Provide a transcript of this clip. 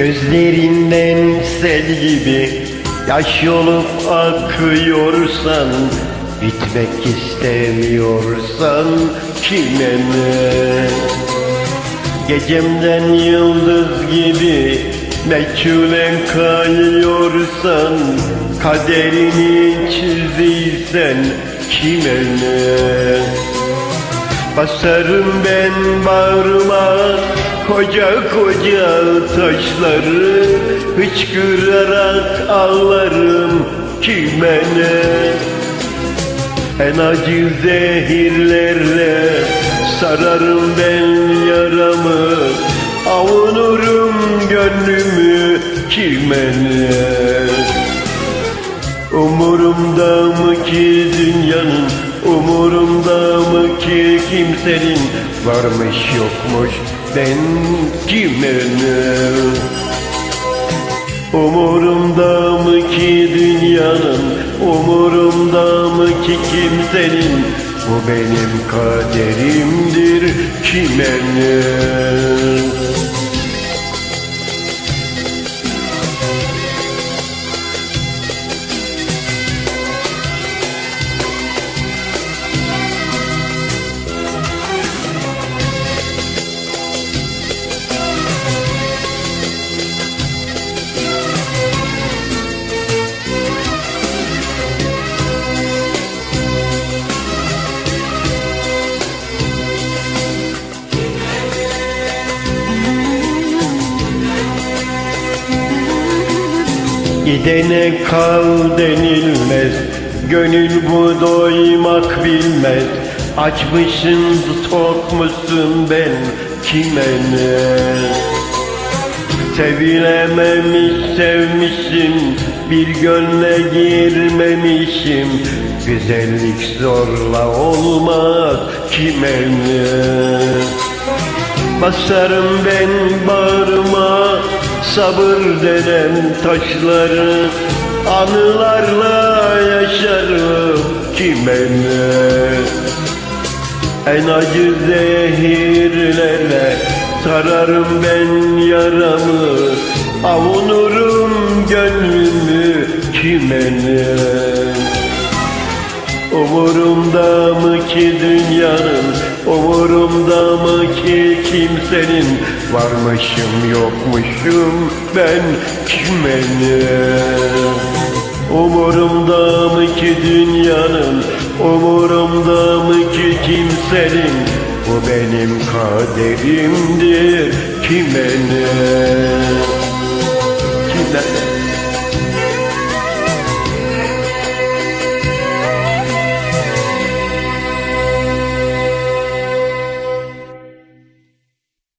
Gözlerinden sel gibi yaş yolup akıyorsan Bitmek istemiyorsan kime ne? Gecemden yıldız gibi meçhule kayıyorsan Kaderini çizdiysen kime ne? Basarım ben bağrıma koca koca taşları Hıçkırarak ağlarım kime ne En acı zehirlerle sararım ben yaramı Avunurum gönlümü kime ne Umurumda mı ki dünyanın Umurumda kimsenin Varmış yokmuş ben kime ne Umurumda mı ki dünyanın Umurumda mı ki kimsenin? Bu benim kaderimdir kime Gidene kal denilmez Gönül bu doymak bilmez. Açmışsın tok musun ben kime ne? Sevilememiş sevmişim Bir gönle girmemişim. Güzellik zorla olmaz kime ne? Basarım ben bağrıma sabır denen taşları Anılarla yaşarım. Kime ne? En acı zehirlerle sararım ben yaramı. Avunurum gönlümü kime ne Umurumda mı ki dünyanın? Umurumda mı ki kimsenin? Varmışım yokmuşum ben kime ne Umurumda mı ki dünyanın? Umurumda mı ki kimsenin? Bu benim kaderimdir kime ne